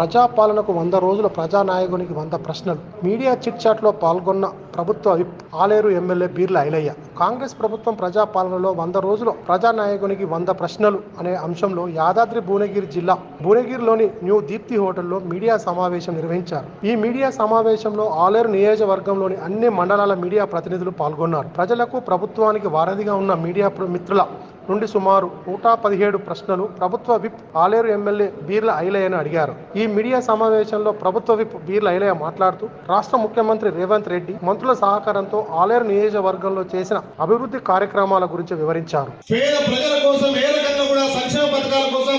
ప్రజాపాలనకు వంద రోజుల ప్రజానాయకునికి వంద ప్రశ్నలు. మీడియా చిట్ చాట్లో పాల్గొన్న ప్రభుత్వ విప్ ఆలేరు ఎమ్మెల్యే బీర్ల ఐలయ్య. కాంగ్రెస్ ప్రభుత్వం ప్రజాపాలనలో వంద రోజులు ప్రజానాయకునికి వంద ప్రశ్నలు అనే అంశంలో యాదాద్రి భువనగిరి జిల్లా భువనగిరిలోని న్యూ దీప్తి హోటల్లో మీడియా సమావేశం నిర్వహించారు. ఈ మీడియా సమావేశంలో ఆలేరు నియోజకవర్గంలోని అన్ని మండలాల మీడియా ప్రతినిధులు పాల్గొన్నారు. ప్రజలకు ప్రభుత్వానికి వారధిగా ఉన్న మీడియా మిత్రుల నుండి సుమారు నూట పదిహేడు ప్రశ్నలు ప్రభుత్వ విప్ ఆలేరు ఎమ్మెల్యే బీర్ల ఐలయ్యను అడిగారు. ఈ మీడియా సమావేశంలో ప్రభుత్వ విప్ బీర్ల ఐలయ్య మాట్లాడుతూ రాష్ట్ర ముఖ్యమంత్రి రేవంత్ రెడ్డి మంత్రుల సహకారంతో ఆలేరు నియోజకవర్గంలో చేసిన అభివృద్ధి కార్యక్రమాల గురించి వివరించారు. పేద ప్రజల కోసం ఏ రకంగా కూడా సంక్షేమ పథకాల కోసం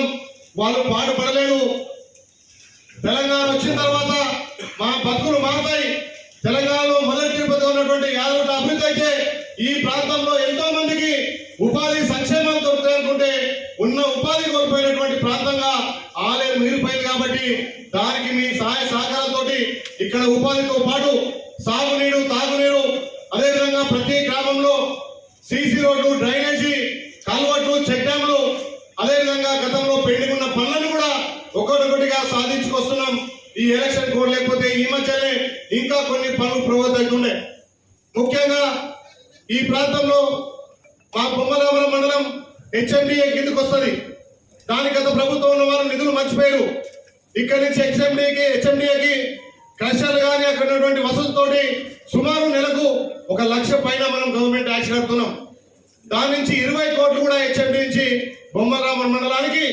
వాళ్ళు పాటుపడలేదు తెలంగాణ వచ్చిన తర్వాత మా బతుకులు మారుతాయి. తెలంగాణలో మొదటి తిరుపతి ఉన్నటువంటి యాదవుల అభివృద్ధి అయితే ఈ ప్రాంతంలో ఎంతో మందికి ఉపాధి సంక్షేమం దొరుకుతాయి అనుకుంటే ఉన్న ఉపాధి కోల్పోయినటువంటి ప్రాంతంగా ఆలయం మిగిలిపోయింది కాబట్టి దానికి మీ సహాయ సహకారంతో ఇక్కడ ఉపాధితో పాటు సాగునీరు తాగునీరు అదేవిధంగా ప్రతి గ్రామంలో సీసీ రోడ్లు డ్రైనేజీ కల్వర్ట్లు చెక్ డ్యాంలు అదేవిధంగా గతంలో పెండింగ్ ఉన్న పనులను కూడా ఒక్కొక్కటిగా సాధించుకొస్తున్నాం. ఈ ఎలక్షన్ కోడ్ లేకపోతే ఈ మధ్యనే ఇంకా కొన్ని పనులు ప్రవృత్తి అవుతుండే ముఖ్యంగా ఈ ప్రాంతంలో మా బొమ్మరామల మండలం హెచ్ఎండిఏ కిందకు వస్తుంది. దాని గత ప్రభుత్వం ఉన్న వారు నిధులు మర్చిపోయారు. ఇక్కడి నుంచి హెచ్ఎండిఏకి హెచ్ఎండిఏకి కష్టాలు కానీ అక్కడ ఉన్నటువంటి వసతులతోటి సుమారు నెలకు ఒక లక్ష పైన మనం గవర్నమెంట్ ట్యాక్స్ కడుతున్నాం. దాని నుంచి ఇరవై కోట్లు కూడా హెచ్ఎండి నుంచి బొమ్మరామన్ మండలానికి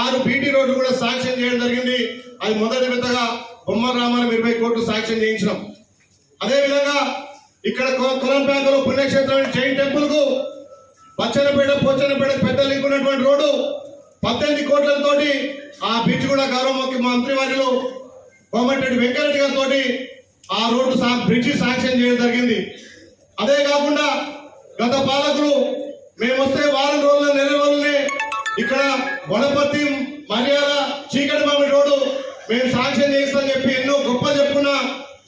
ఆరు బీటీ రోడ్లు కూడా శాంక్షన్ చేయడం జరిగింది. అది మొదటి విధంగా బొమ్మరామన్ ఇరవై కోట్లు శాంక్షన్ చేయించినాం. అదేవిధంగా ఇక్కడ కొలంపేటలో పుణ్యక్షేత్రం జైన్ టెంపుల్కు పచ్చనపేట పోచనపేట పెద్ద లింక్ ఉన్నటువంటి రోడ్డు పద్దెనిమిది కోట్లతోటి ఆ బ్రిడ్జ్ కూడా గౌరవ మంత్రి వారిలో కోమటిరెడ్డి వెంకరెడ్డి గారితో ఆ రోడ్డు సా- బ్రిడ్జి శాంక్షన్ చేయడం జరిగింది. అదే కాకుండా గత పాలకులు మేము వస్తే వారం రోజుల నెల రోజులనే ఇక్కడ వనపర్తి మర్యాద చీకటి రోడ్డు మేము శాంక్షన్ చేస్తామని చెప్పి ఎన్నో గొప్ప చెప్పుకున్న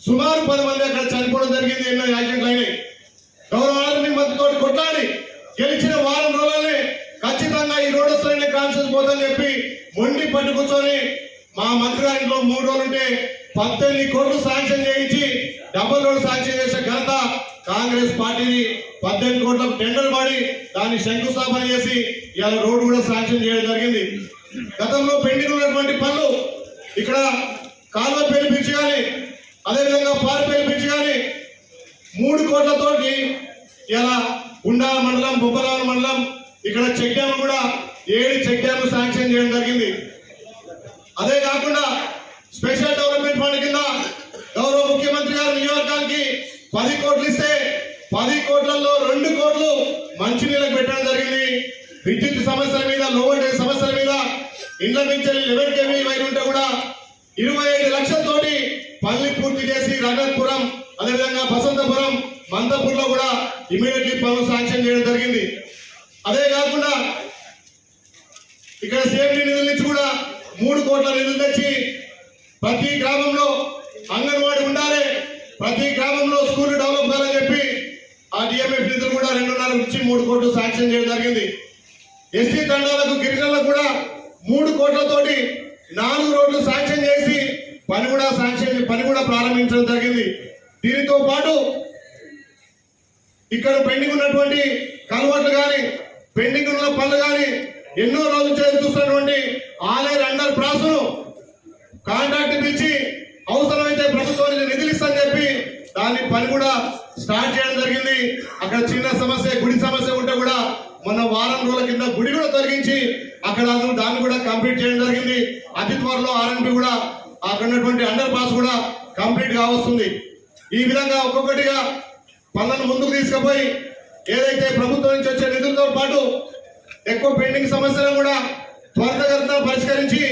సుమారు పది మంది అక్కడ చనిపోవడం జరిగింది ఎన్నో యాక్సిడెంట్లు అయినాయి. గౌరవాలని ఆర్మీ మద్దతుతో కొట్లాడి గెలిచిన వారం రోజులనే ఖచ్చితంగా ఈ రోడ్ వస్తాయని కాన్షియస్ పోదని చెప్పి మొండి పట్టుకుని మా మంత్రి గారింట్లో మూడు రోజులు ఉంటే పద్దెనిమిది కోట్లు శాంక్షన్ చేయించి డబుల్ రోడ్ శాంక్షన్ చేసే ఘనత కాంగ్రెస్ పార్టీని పద్దెనిమిది కోట్లకు టెండర్ పడి దాన్ని శంకుస్థాపన చేసి ఇవాళ రోడ్డు కూడా శాంక్షన్ చేయడం జరిగింది. గతంలో పెండింగ్ ఉన్నటువంటి పనులు ఇక్కడ కాలువ పిలిపించి పిచ్చి కానీ అదేవిధంగా పారిపేరు పిలిపించి కానీ మూడు కోట్లతోటి ఇలా గుండాల మండలం బొబ్బరాల మండలం ఇక్కడ చెక్ డ్యామ్ కూడా ఏడు చెక్ డ్యామ్ శాంక్షన్ చేయడం జరిగింది. అదే కాకుండా స్పెషల్ డెవలప్మెంట్ ఫండ్ కింద గౌరవ ముఖ్యమంత్రి గారు నియోజకానికి పది కోట్లు ఇస్తే పది కోట్లలో రెండు కోట్లు మంచినీళ్ళకి పెట్టడం జరిగింది. విద్యుత్ సమస్యల మీద లో సమస్యల మీద ఇండ్ల నుంచి లెవెన్ కేవీ వైర్ ఉంటే కూడా ఇరవై ఐదు లక్షలతోటి పనులు పూర్తి చేసి రగత్పురం అదేవిధంగా బసంతపురం మందపూర్లో కూడా ఇమీడియట్లీ పనులు శాంక్షన్ చేయడం జరిగింది. అదే కాకుండా ఇక్కడ సేఫ్టీ నిధుల నుంచి కూడా మూడు కోట్ల నిధులు తెచ్చి ప్రతి గ్రామంలో అంగన్వాడీ ఉండాలి. ప్రతి గ్రామంలో స్కూల్ డెవలప్ కావాలని చెప్పి ఆ డిఎంఎఫ్ నిధులు కూడా రెండున్నర నుంచి మూడు కోట్లు శాంక్షన్ చేయడం జరిగింది. ఎస్టీ తండాలకు గిరిజనులకు కూడా మూడు కోట్లతోటి నాలుగు రోడ్లు శాంక్షన్ చేసి పని కూడా శాంక్షన్ పని కూడా ప్రారంభించడం జరిగింది. దీనితో పాటు ఇక్కడ పెండింగ్ ఉన్నటువంటి కలవట్లు కానీ పెండింగ్ ఉన్న పనులు కానీ ఎన్నో రోజులు చేసి చూస్తున్నటువంటి ఆలేరు అండర్ ప్రాసును కాంట్రాక్ట్ ఇచ్చి అవసరమైతే ప్రభుత్వానికి నిధులు ఇస్తామని చెప్పి దాని పని కూడా స్టార్ట్ చేయడం జరిగింది. అక్కడ చిన్న సమస్య గుడి సమస్య ఉంటే కూడా మొన్న వారం రోజుల కింద గుడి కూడా తొలగించి అక్కడ దాన్ని కూడా కంప్లీట్ చేయడం జరిగింది. అతి త్వరలో ఆర్ఎన్పి కూడా అక్కడ ఉన్నటువంటి అండర్ పాస్ కూడా కంప్లీట్ కావస్తుంది. ఈ విధంగా ఒక్కొక్కటిగా పనులను ముందుకు తీసుకుపోయి ఏదైతే ప్రభుత్వం నుంచి వచ్చే నిధులతో పాటు ఎక్కువ పెండింగ్ సమస్యలను కూడా త్వరితగతిన పరిష్కరించి